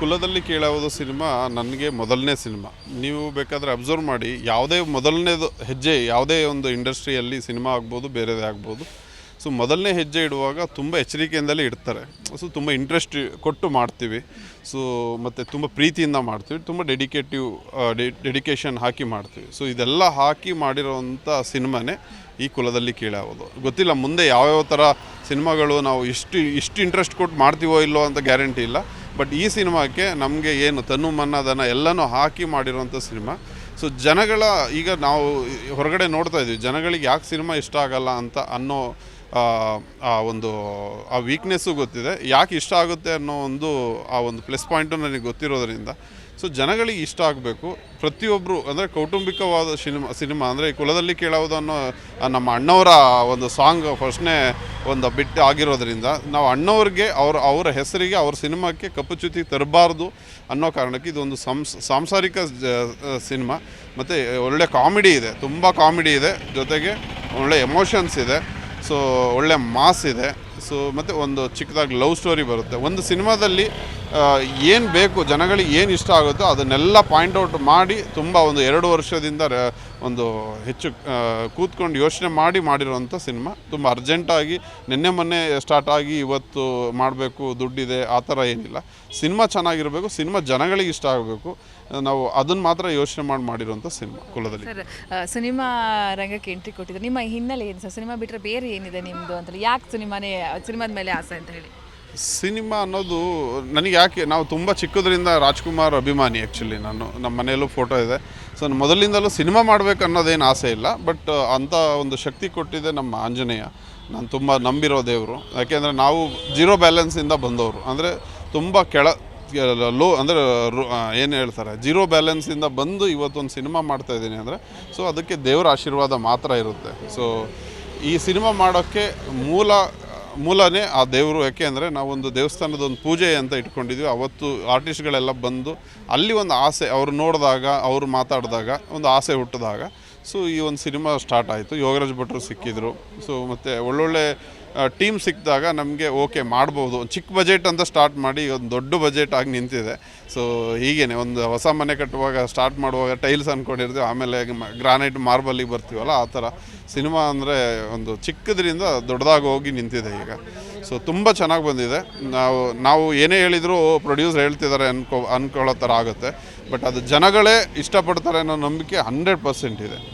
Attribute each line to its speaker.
Speaker 1: ಕುಲದಲ್ಲಿ ಕೇಳೋದು ಸಿನಿಮಾ ನನಗೆ ಮೊದಲನೇ ಸಿನಿಮಾ. ನೀವು ಬೇಕಾದರೆ ಅಬ್ಸರ್ವ್ ಮಾಡಿ, ಯಾವುದೇ ಮೊದಲನೇದು ಹೆಜ್ಜೆ, ಯಾವುದೇ ಒಂದು ಇಂಡಸ್ಟ್ರಿಯಲ್ಲಿ ಸಿನಿಮಾ ಆಗ್ಬೋದು, ಬೇರೆದೇ ಆಗ್ಬೋದು. ಸೊ, ಮೊದಲನೇ ಹೆಜ್ಜೆ ಇಡುವಾಗ ತುಂಬ ಎಚ್ಚರಿಕೆಯಿಂದಲೇ ಇಡ್ತಾರೆ. ಸೊ, ತುಂಬ ಇಂಟ್ರೆಸ್ಟ್ ಕೊಟ್ಟು ಮಾಡ್ತೀವಿ. ಸೊ, ಮತ್ತು ತುಂಬ ಪ್ರೀತಿಯಿಂದ ಮಾಡ್ತೀವಿ. ತುಂಬ ಡೆಡಿಕೇಟಿವ್ ಡೆಡಿಕೇಶನ್ ಹಾಕಿ ಮಾಡ್ತೀವಿ. ಸೊ, ಇದೆಲ್ಲ ಹಾಕಿ ಮಾಡಿರೋವಂಥ ಸಿನಿಮಾನೇ ಈ ಕುಲದಲ್ಲಿ ಕೀಳಾಗೋದು. ಗೊತ್ತಿಲ್ಲ, ಮುಂದೆ ಯಾವ್ಯಾವ ಥರ ಸಿನಿಮಾಗಳು ನಾವು ಇಷ್ಟು ಇಷ್ಟು ಇಂಟ್ರೆಸ್ಟ್ ಕೊಟ್ಟು ಮಾಡ್ತೀವೋ ಇಲ್ಲೋ ಅಂತ ಗ್ಯಾರಂಟಿ ಇಲ್ಲ. ಬಟ್ ಈ ಸಿನಿಮಾಕ್ಕೆ ನಮಗೆ ಏನು ತನು ಮನ್ನದನ ಎಲ್ಲನೂ ಹಾಕಿ ಮಾಡಿರುವಂಥ ಸಿನಿಮಾ. ಸೊ ಜನಗಳ ಈಗ ನಾವು ಹೊರಗಡೆ ನೋಡ್ತಾ ಇದ್ದೀವಿ, ಜನಗಳಿಗೆ ಯಾಕೆ ಸಿನಿಮಾ ಇಷ್ಟ ಆಗಲ್ಲ ಅಂತ ಅನ್ನೋ, ಆ ಒಂದು, ಆ ವೀಕ್ನೆಸ್ಸು ಗೊತ್ತಿದೆ. ಯಾಕೆ ಇಷ್ಟ ಆಗುತ್ತೆ ಅನ್ನೋ ಒಂದು, ಆ ಒಂದು ಪ್ಲಸ್ ಪಾಯಿಂಟು ನನಗೆ ಗೊತ್ತಿರೋದ್ರಿಂದ ಸೊ ಜನಗಳಿಗೆ ಇಷ್ಟ ಆಗಬೇಕು. ಪ್ರತಿಯೊಬ್ಬರು ಅಂದರೆ ಕೌಟುಂಬಿಕವಾದ ಸಿನಿಮಾ ಸಿನಿಮಾ ಅಂದರೆ ಕುಲದಲ್ಲಿ ಕೇಳೋದು ಅನ್ನೋ ನಮ್ಮ ಅಣ್ಣವರ ಒಂದು ಸಾಂಗ್ ಫಸ್ಟ್ನೇ ಒಂದು ಬಿಟ್ ಆಗಿರೋದ್ರಿಂದ ನಾವು ಅಣ್ಣವ್ರಿಗೆ ಅವ್ರ, ಅವರ ಹೆಸರಿಗೆ ಅವ್ರ ಸಿನಿಮಾಕ್ಕೆ ಕಪ್ಪು ಚ್ಯುತಿ ತರಬಾರ್ದು ಅನ್ನೋ ಕಾರಣಕ್ಕೆ ಇದೊಂದು ಸಂಸ್, ಸಾಂಸಾರಿಕ ಸಿನಿಮಾ. ಮತ್ತು ಒಳ್ಳೆ ಕಾಮಿಡಿ ಇದೆ, ತುಂಬ ಕಾಮಿಡಿ ಇದೆ. ಜೊತೆಗೆ ಒಳ್ಳೆ ಎಮೋಷನ್ಸ್ ಇದೆ. ಸೊ ಒಳ್ಳೆ ಮಾಸ್ ಇದೆ. ಸೊ ಮತ್ತು ಒಂದು ಚಿಕ್ಕದಾಗಿ ಲವ್ ಸ್ಟೋರಿ ಬರುತ್ತೆ. ಒಂದು ಸಿನಿಮಾದಲ್ಲಿ ಏನು ಬೇಕು, ಜನಗಳಿಗೆ ಏನು ಇಷ್ಟ ಆಗುತ್ತೋ ಅದನ್ನೆಲ್ಲ ಪಾಯಿಂಟ್ ಔಟ್ ಮಾಡಿ, ತುಂಬ ಒಂದು ಎರಡು ವರ್ಷದಿಂದ ಒಂದು ಹೆಚ್ಚು ಕೂತ್ಕೊಂಡು ಯೋಚನೆ ಮಾಡಿ ಮಾಡಿರುವಂಥ ಸಿನಿಮಾ. ತುಂಬ ಅರ್ಜೆಂಟಾಗಿ ನಿನ್ನೆ ಮೊನ್ನೆ ಸ್ಟಾರ್ಟ್ ಆಗಿ ಇವತ್ತು ಮಾಡಬೇಕು, ದುಡ್ಡಿದೆ, ಆ ಥರ ಏನಿಲ್ಲ. ಸಿನಿಮಾ ಚೆನ್ನಾಗಿರಬೇಕು, ಸಿನಿಮಾ ಜನಗಳಿಗೆ ಇಷ್ಟ ಆಗಬೇಕು. ನಾವು ಅದನ್ನು ಮಾತ್ರ ಯೋಚನೆ ಮಾಡಿ ಮಾಡಿರುವಂಥ ಸಿನಿಮಾ ಕುಲದಲ್ಲಿ.
Speaker 2: ಸರ್ ಸಿನಿಮಾ ರಂಗಕ್ಕೆ ಎಂಟ್ರಿ ಕೊಟ್ಟಿದ್ದಾರೆ ನಿಮ್ಮ ಹಿನ್ನೆಲೆ ಏನು ಸರ್? ಸಿನಿಮಾ ಬಿಟ್ಟರೆ ಬೇರೆ ಏನಿದೆ ನಿಮ್ಮದು ಅಂತ ಯಾಕೆ ಸಿನಿಮಾನೇ ಸಿನಿಮಾದ ಮೇಲೆ ಆಸೆ ಅಂತ ಹೇಳಿ.
Speaker 1: ಸಿನಿಮಾ ಅನ್ನೋದು ನನಗೆ ಯಾಕೆ, ನಾವು ತುಂಬ ಚಿಕ್ಕದ್ರಿಂದ ರಾಜ್ಕುಮಾರ್ ಅಭಿಮಾನಿ ಆ್ಯಕ್ಚುಲಿ ನಾನು, ನಮ್ಮ ಮನೆಯಲ್ಲೂ ಫೋಟೋ ಇದೆ. ಸೊ ಮೊದಲಿಂದಲೂ ಸಿನಿಮಾ ಮಾಡಬೇಕು ಅನ್ನೋದೇನು ಆಸೆ ಇಲ್ಲ ಬಟ್ ಅಂಥ ಒಂದು ಶಕ್ತಿ ಕೊಟ್ಟಿದೆ ನಮ್ಮ ಆಂಜನೇಯ. ನಾನು ತುಂಬ ನಂಬಿರೋ ದೇವರು. ಯಾಕೆಂದರೆ ನಾವು ಜೀರೋ ಬ್ಯಾಲೆನ್ಸಿಂದ ಬಂದವರು. ಅಂದರೆ ತುಂಬ ಕೆಳ ಲೋ ಅಂದರೆ ಏನು ಹೇಳ್ತಾರೆ ಜೀರೋ ಬ್ಯಾಲೆನ್ಸಿಂದ ಬಂದು ಇವತ್ತೊಂದು ಸಿನಿಮಾ ಮಾಡ್ತಾ ಇದ್ದೀನಿ ಅಂದರೆ ಸೊ ಅದಕ್ಕೆ ದೇವರ ಆಶೀರ್ವಾದ ಮಾತ್ರ ಇರುತ್ತೆ. ಸೊ ಈ ಸಿನಿಮಾ ಮಾಡೋಕ್ಕೆ ಮೂಲ ಮೂಲನೇ ಆ ದೇವರು, ಯಾಕೆ ಅಂದರೆ ನಾವೊಂದು ದೇವಸ್ಥಾನದ ಒಂದು ಪೂಜೆ ಅಂತ ಇಟ್ಕೊಂಡಿದ್ವಿ. ಅವತ್ತು ಆರ್ಟಿಸ್ಟ್ಗಳೆಲ್ಲ ಬಂದು ಅಲ್ಲಿ ಒಂದು ಆಸೆ, ಅವರು ನೋಡಿದಾಗ, ಅವರು ಮಾತಾಡಿದಾಗ, ಒಂದು ಆಸೆ ಹುಟ್ಟಿದಾಗ ಸೊ ಈ ಒಂದು ಸಿನಿಮಾ ಸ್ಟಾರ್ಟ್ ಆಯಿತು. ಯೋಗರಾಜ್ ಭಟ್ರು ಸಿಕ್ಕಿದ್ರು. ಸೊ ಮತ್ತು ಒಳ್ಳೊಳ್ಳೆ ಟೀಮ್ ಸಿಕ್ಕಿದಾಗ ನಮಗೆ ಓಕೆ ಮಾಡ್ಬೋದು. ಒಂದು ಚಿಕ್ಕ ಬಜೆಟ್ ಅಂತ ಸ್ಟಾರ್ಟ್ ಮಾಡಿ, ಒಂದು ದೊಡ್ಡ ಬಜೆಟ್ ಆಗಿ ನಿಂತಿದೆ. ಸೊ ಹೀಗೇ ಒಂದು ಹೊಸ ಮನೆ ಕಟ್ಟುವಾಗ ಸ್ಟಾರ್ಟ್ ಮಾಡುವಾಗ ಟೈಲ್ಸ್ ಅಂದ್ಕೊಂಡಿರ್ತೀವಿ ಆಮೇಲೆ ಗ್ರಾನೈಟ್ ಮಾರ್ಬಲಿಗೆ ಬರ್ತೀವಲ್ಲ, ಆ ಥರ ಸಿನಿಮಾ ಅಂದರೆ ಒಂದು ಚಿಕ್ಕದ್ರಿಂದ ದೊಡ್ಡದಾಗಿ ಹೋಗಿ ನಿಂತಿದೆ ಈಗ. ಸೊ ತುಂಬ ಚೆನ್ನಾಗಿ ಬಂದಿದೆ. ನಾವು ನಾವು ಏನೇ ಹೇಳಿದರೂ ಪ್ರೊಡ್ಯೂಸರ್ ಹೇಳ್ತಿದ್ದಾರೆ ಅನ್ಕೊ ಅನ್ಕೊಳ್ಳೋ ಥರ ಆಗುತ್ತೆ. ಬಟ್ ಅದು ಜನಗಳೇ ಇಷ್ಟಪಡ್ತಾರೆ ಅನ್ನೋ ನಂಬಿಕೆ ಹಂಡ್ರೆಡ್ ಪರ್ಸೆಂಟ್ ಇದೆ.